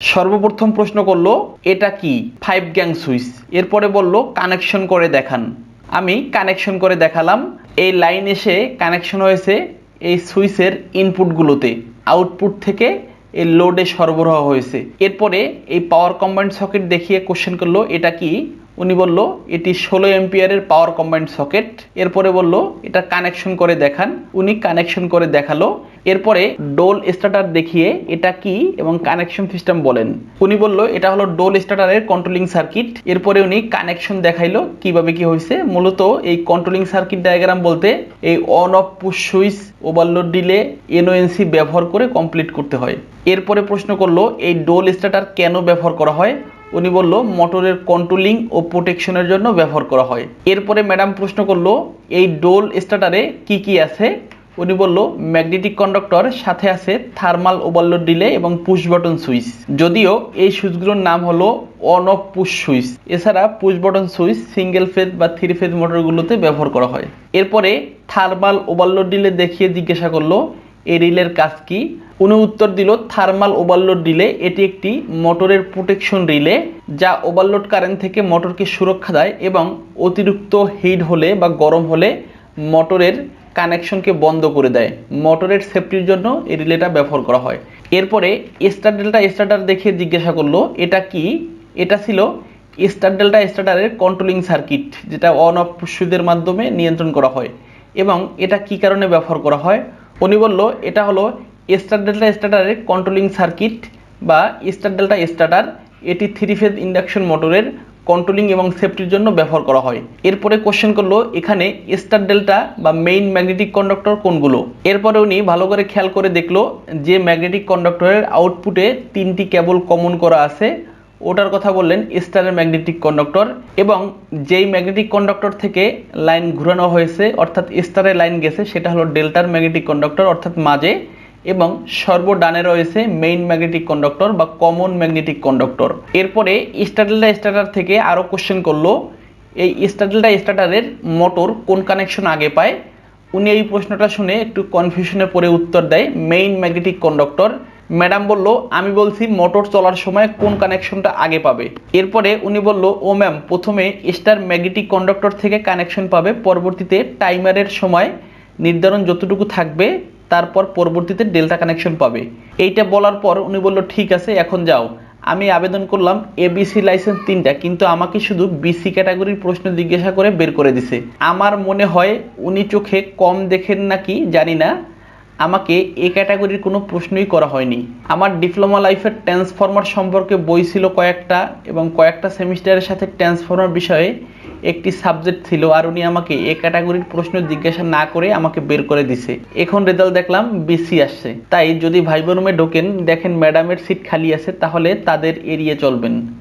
সর্বপ্রথম প্রশ্ন করল, এটা কি? ফাইভ গ্যাং সুইচ এরপরে বলল কানেকশন করে দেখান। আমি কানেকশন করে দেখালাম। এই লাইন এসে কানেকশন হয়েছে এই সুইচের ইনপুটগুলোতে আউটপুট থেকে এই লোডে সরবরাহ হয়েছে। এরপরে এই পাওয়ার কম্বাইন্ড সকেট দেখিয়ে কোশ্চেন করল, এটা কি? উনি বলল, এটি ষোলো এম্পিয়ারের পাওয়ার কম্বাইন্ড সকেট এরপরে বলল, এটা কানেকশন করে দেখান। উনি কানেকশন করে দেখাল। এরপরে ডোল স্টার্টার দেখিয়ে এটা কি এবং কানেকশন সিস্টেম বলেন। উনি বলল, এটা হলো ডোল স্টার্টারের কন্ট্রোলিং সার্কিট এরপরে উনি কানেকশন দেখাইলো, কীভাবে কি হয়েছে মূলত এই কন্ট্রোলিং সার্কিট ডায়াগ্রাম বলতে এই on off push switch overload delay NO NC ব্যবহার করে কমপ্লিট করতে হয়। এরপরে প্রশ্ন করল, এই ডোল স্টার্টার কেন ব্যবহার করা হয়? উনি বলল, মোটরের কন্ট্রোলিং ও প্রোটেকশনের জন্য ব্যবহার করা হয়। এরপরে ম্যাডাম প্রশ্ন করল, এই ডোল স্টার্টারে কি কি আছে? উনি বলল, ম্যাগনেটিক কন্ডাক্টর, সাথে আছে থার্মাল ওভারলোড ডিলে এবং পুশ বটন সুইচ যদিও এই সুইচগুলোর নাম হলো অন অফ পুশ সুইচ এছাড়া push button switch single phase বা থ্রি ফেজ মোটরগুলোতে ব্যবহার করা হয়। এরপরে থার্মাল ওভারলোড ডিলে দেখিয়ে জিজ্ঞাসা করল এই রিলের কাজ কি? উনি উত্তর দিল, থার্মাল ওভারলোড রিলে এটি একটি মোটরের প্রোটেকশন রিলে যা ওভারলোড কারেন্ট থেকে মোটরকে সুরক্ষা দেয় এবং অতিরিক্ত হিট হলে বা গরম হলে মোটরের কানেকশনকে বন্ধ করে দেয়। মোটরের সেফটির জন্য এই রিলেটা ব্যবহার করা হয়। এরপরে স্টার ডেল্টা স্টার্টার দেখে জিজ্ঞাসা করল, এটা কি? এটা ছিল স্টার ডেল্টা স্টার্টারের কন্ট্রোলিং সার্কিট, যেটা অন অফ সুইচের মাধ্যমে নিয়ন্ত্রণ করা হয় এবং এটা কি কারণে ব্যবহার করা হয়? উনি বলল, এটা হলো স্টার ডেল্টা স্টার্টারের কন্ট্রোলিং সার্কিট বা স্টার ডেল্টা স্টার্টার। এটি থ্রি ফেজ ইন্ডাকশন মোটরের কন্ট্রোলিং এবং সেফটির জন্য ব্যবহার করা হয়। এরপরে কোশ্চেন করল, এখানে স্টার ডেল্টা বা মেইন ম্যাগনেটিক কন্ডাক্টর কোনগুলো? এরপরে উনি ভালো করে খেয়াল করে দেখল যে ম্যাগনেটিক কন্ডাক্টরের আউটপুটে তিনটি কেবল কমন করা আছে। ওটার কথা বললেন স্টারের ম্যাগনেটিক কন্ডাক্টর এবং যেই ম্যাগনেটিক কন্ডাক্টর থেকে লাইন ঘুরানো হয়েছে, অর্থাৎ স্টারের লাইন গেছে, সেটা হলো ডেল্টার ম্যাগনেটিক কন্ডাক্টর, অর্থাৎ মাঝে এবং সর্বডানে রয়েছে মেইন ম্যাগনেটিক কন্ডাক্টর বা কমন ম্যাগনেটিক কন্ডাক্টর। এরপরে স্টাডেল্টা স্টার্টার থেকে আরও কোশ্চেন করল, এই স্টাডেল্টা স্টার্টারের মোটর কোন কানেকশন আগে পায়? উনি এই প্রশ্নটা শুনে একটু কনফিউশনে পড়ে উত্তর দেয় মেইন ম্যাগনেটিক কন্ডাক্টর ম্যাডাম বলল, আমি বলছি মোটর চলার সময় কোন কানেকশনটা আগে পাবে? এরপরে উনি বলল, ও ম্যাম প্রথমে স্টার ম্যাগনেটিক কন্ডাক্টর থেকে কানেকশন পাবে, পরবর্তীতে টাইমারের সময় নির্ধারণ যতটুকু থাকবে, তারপর পরবর্তীতে ডেল্টা কানেকশন পাবে। এইটা বলার পর উনি বলল, ঠিক আছে, এখন যাও। আমি আবেদন করলাম এবিসি লাইসেন্স তিনটা, কিন্তু আমাকে শুধু বিসি ক্যাটাগরির প্রশ্ন জিজ্ঞাসা করে বের করে দিছে। আমার মনে হয় উনি চোখে কম দেখেন নাকি জানি না। আমাকে এ ক্যাটাগরির কোনো প্রশ্নই করা হয়নি। আমার ডিপ্লোমা লাইফের ট্রান্সফর্মার সম্পর্কে বই ছিল কয়েকটা এবং কয়েকটা সেমিস্টারের সাথে ট্রান্সফর্মার বিষয়ে একটি সাবজেক্ট ছিল আর উনি আমাকে এ ক্যাটাগরির প্রশ্ন জিজ্ঞাসা না করে আমাকে বের করে দিছে। এখন রেজাল্ট দেখলাম বিসি আসছে। তাই যদি ভাইবোনুমে ঢোকেন, দেখেন ম্যাডামের সিট খালি আছে, তাহলে তাদের এড়িয়ে চলবেন।